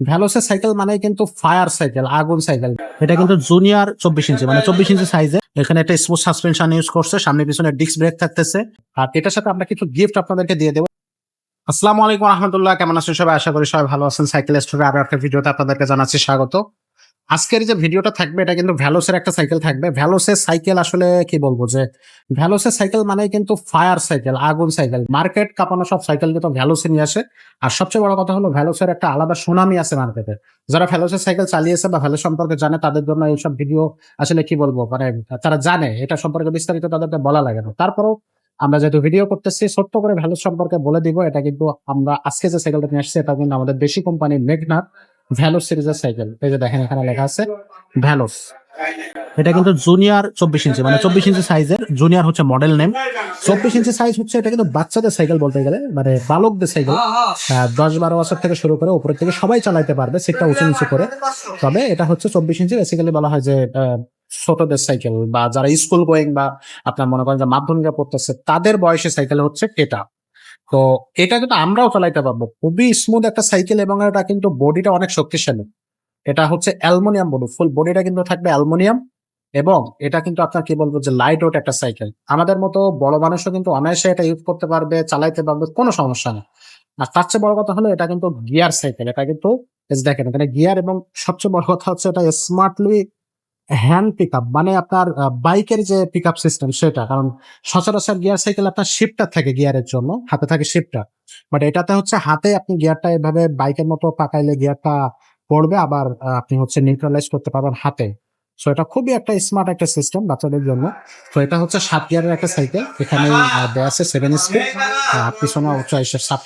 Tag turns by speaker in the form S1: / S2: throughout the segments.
S1: ভ্যালোসের cycle মানে কিন্তু fire cycle আগুন সাইকেল এটা কিন্তু জুনিয়র চব্বিশ ইঞ্চি মানে চব্বিশ ইঞ্চি সাইজে এখানে একটা স্মুথ সাসপেনশন ইউজ করছে, সামনে পিছনে ডিস্ক ব্রেক থাকতেছে। আর এটার সাথে আমরা কিছু গিফট আপনাদেরকে দিয়ে দেবো। আসসালামু আলাইকুম রহমতুল্লাহ, কেমন আছেন সবাই? আশা করি সবাই ভালো আছেন। সাইকেল স্টোরে আরও একটা ভিডিওতে আপনাদেরকে জানাচ্ছি স্বাগত। আজকের যে ভিডিওটা থাকবে, এটা কিন্তু ভ্যালোসের একটা সাইকেল থাকবে। ভ্যালোসের সাইকেল আসলে কি বলব যে ভ্যালোসের সাইকেল মানে কিন্তু ফায়ার সাইকেল আগুন সাইকেল মার্কেট কাঁপানো সব সাইকেল কিন্তু ভ্যালোসে নিয়ে আসে। আর সবচেয়ে বড় কথা হলো ভ্যালোসের একটা আলাদা সুনামি আছে মার্কেটে যারা ভ্যালোসের সাইকেল চালিয়েছে বা ভ্যালোস সম্পর্কে জানে, তাদের জন্য এইসব ভিডিও আসলে কি বলব মানে তারা জানে, এটা সম্পর্কে বিস্তারিত তাদেরকে বলা লাগে না। তারপরেও আমরা যেহেতু ভিডিও করতেছি, ছোট্ট করে ভ্যালোস সম্পর্কে বলে দিব, এটা কিন্তু আমরা আজকে যে সাইকেলটা নিয়ে আসছি, এটা কিন্তু আমাদের দেশি কোম্পানি মেঘনাথ ভ্যালোস সিরিজের সাইকেল এই যে দেখেন এখানে লেখা আছে ভ্যালোস এটা কিন্তু জুনিয়র চব্বিশ ইঞ্চি মানে চব্বিশ ইঞ্চি সাইজের জুনিয়র হচ্ছে মডেল নেম চব্বিশ ইঞ্চি সাইজ হচ্ছে, এটা কিন্তু বাচ্চাদের সাইকেল বলতে গেলে মানে বালকদের সাইকেল দশ বারো বছর থেকে শুরু করে উপরের থেকে সবাই চালাতে পারবে সিটটা উঁচু নিচু করে। তবে এটা হচ্ছে চব্বিশ ইঞ্চি বেসিক্যালি বলা হয় যে ছোটদের সাইকেল বা যারা স্কুল গোয়িং বা আপনার মনে করেন যে মাধ্যমিকে পড়তেছে, তাদের বয়সে সাইকেল হচ্ছে এটা। তো এটা কিন্তু আমরাও চালাইতে পারব। খুবই স্মুথ একটা সাইকেল এবং এটা কিন্তু বডিটা অনেক শক্তিশালী। এটা হচ্ছে অ্যালমোনিয়াম বডি ফুল বডিটা কিন্তু থাকবে অ্যালমোনিয়াম এবং এটা কিন্তু আপনার কি বলব যে লাইট ওয়েট একটা সাইকেল আমাদের মতো বড় মানুষও কিন্তু অনায়াসে এটা ইউজ করতে পারবে, চালাইতে পারবে, কোনো সমস্যা নেই আর তার চেয়ে বড় কথা হলো এটা কিন্তু গিয়ার সাইকেল এটা কিন্তু দেখেন এখানে গিয়ার এবং সবচেয়ে বড় কথা হচ্ছে এটা স্মার্টলি হ্যান্ড পিক আপ মানে আপনার বাইকের যে পিক আপ সিস্টেম সেটা, কারণ সচরাচর গিয়ার সাইকেল আপনার শিফটার থাকে গিয়ারের জন্য, হাতে থাকে শিফটার বাট এটাতে হচ্ছে হাতে আপনি গিয়ারটা এভাবে বাইকের মতো পাকাইলে গিয়ারটা পড়বে, আবার আপনি হচ্ছে নিউট্রালাইজ করতে পারবেন হাতে। সো এটা খুবই একটা স্মার্ট একটা সিস্টেম বাচ্চাদের জন্য। তো এটা হচ্ছে সাত গিয়ারের একটা সাইকেল এখানে দেয়া আছে সেভেন স্পিড পিছনে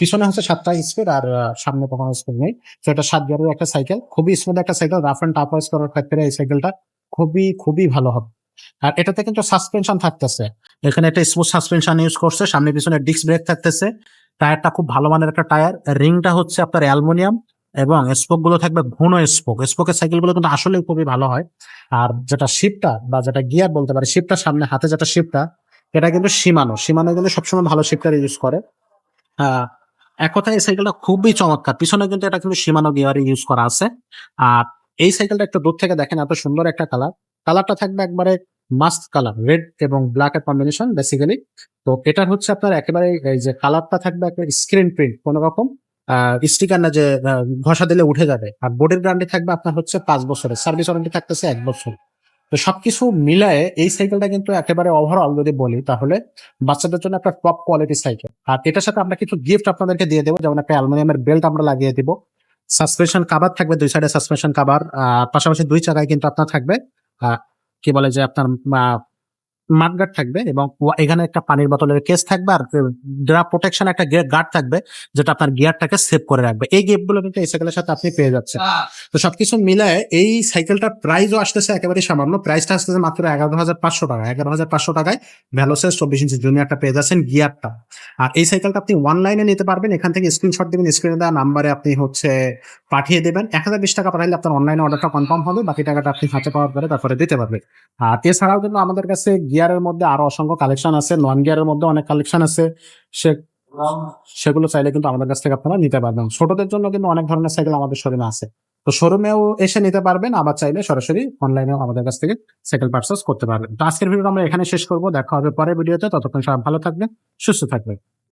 S1: পিছনে হচ্ছে সাতটা স্পিড আর সামনে কখনো স্পিড নেই। তো এটা সাত গিয়ারের একটা সাইকেল খুবই স্মুথ একটা সাইকেল রাফ অ্যান্ড টাফ করার ক্ষেত্রে এই সাইকেলটা খুবই খুবই ভালো হবে। আর এটাতে কিন্তু সাসপেনশন থাকতেছে। এখানে একটা স্মুথ সাসপেনশন ইউজ করছে, সামনে পিছনে ডিস্ক ব্রেক থাকতেছে। টায়ারটা খুব ভালো মানের একটা টায়ার। রিংটা হচ্ছে আপনার অ্যালুমিনিয়াম এবং স্পোকগুলো থাকবে ঘন স্পোক স্পোকের সাইকেলগুলো কিন্তু আসলে খুবই ভালো হয়। আর যেটা শিপটা বা যেটা গিয়ার বলতে পারি শিপটা সামনে হাতে যেটা শিপটা এটা কিন্তু সীমানো। সীমানো কিন্তু সবসময় ভালো শিপটার ইউজ করে। এক কথায় এই সাইকেলটা খুবই চমৎকার। পিছনে কিন্তু এটা কিন্তু সীমানো গিয়ার ইউজ করা আছে। আর এই সাইকেলটা একটু দূর থেকে দেখেন, এত সুন্দর একটা কালার কালারটা থাকবে একবারে মাস্ট কালার রেড এবং ব্ল্যাক এর কম্বিনেশন বেসিক্যালি তো এটার হচ্ছে আপনার একেবারে এই যে কালারটা থাকবে একটা স্ক্রিন প্রিন্ট কোন রকম স্টিকার না যে ঘষা দিলে উঠে যাবে। আর বোর্ডের গ্যারান্টি থাকবে আপনার হচ্ছে পাঁচ বছরের সার্ভিস ওয়ারেন্টি থাকতেছে এক বছর। তো সবকিছু মিলায়ে এই সাইকেলটা কিন্তু একেবারে ওভারঅল যদি বলি, তাহলে বাচ্চাদের জন্য একটা টপ কোয়ালিটি সাইকেল আর এটার সাথে আমরা কিছু গিফট আপনাদেরকে দিয়ে দেবো, যেমন একটা অ্যালুমিনিয়ামের বেল্ট আমরা লাগিয়ে দিব। সাসপেনশন কাভার থাকবে, দুই সাইডে সাসপেনশন কাভার পাশাপাশি দুই চাকায় কিন্তু আপনার থাকবে কি বলে যে আপনার মাঠগার্ড থাকবে এবং এখানে একটা পানির বোতলের কেস থাকবে আর ড্রা প্রোটেকশন একটা গার্ড থাকবে যেটা আপনার গিয়ারটাকে সেভ করে রাখবে। এই গিফটগুলো কিন্তু এই সাইকেলের সাথে আপনি পেয়ে যাচ্ছেন। তো সবকিছু মিলায় এই সাইকেলটার প্রাইসও আসতেছে একেবারে সামান্য। প্রাইসটা আসতেছে মাত্র এগারো হাজার পাঁচশো টাকা। এগারো হাজার পাঁচশো টাকায় ভ্যালোসেস চব্বিশ ইঞ্চি জুনিয়রটা পেয়ে যাচ্ছেন গিয়ারটা আর এই সাইকেলটা আপনি অনলাইনে নিতে পারবেন। এখান থেকে স্ক্রিনশট দিবেন স্ক্রিনে দেওয়া নাম্বারে আপনি হচ্ছে পাঠিয়ে দেবেন। এক হাজার বিশ টাকা পাঠাইলে আপনার অনলাইনে অর্ডারটা কনফার্ম হবে। বাকি টাকাটা আপনি হাতে পাওয়ার পরে তারপরে দিতে পারবেন। আর এছাড়াও কিন্তু আমাদের কাছে গিয়ারের মধ্যে আরও অসংখ্য কালেকশন আছে নন গিয়ারের মধ্যে অনেক কালেকশন আছে। সে সেগুলো চাইলে কিন্তু আমাদের কাছ থেকে আপনারা নিতে পারবেন। ছোটদের জন্য কিন্তু অনেক ধরনের সাইকেল আমাদের শোরুমে আছে। তো শোরুমেও এসে নিতে পারবেন, আবার চাইলে সরাসরি অনলাইনেও আমাদের কাছ থেকে সাইকেল পার্চেস করতে পারবেন। তো আজকের ভিডিও আমরা এখানে শেষ করব, দেখা হবে পরের ভিডিওতে ততক্ষণ সবাই ভালো থাকবেন, সুস্থ থাকবেন।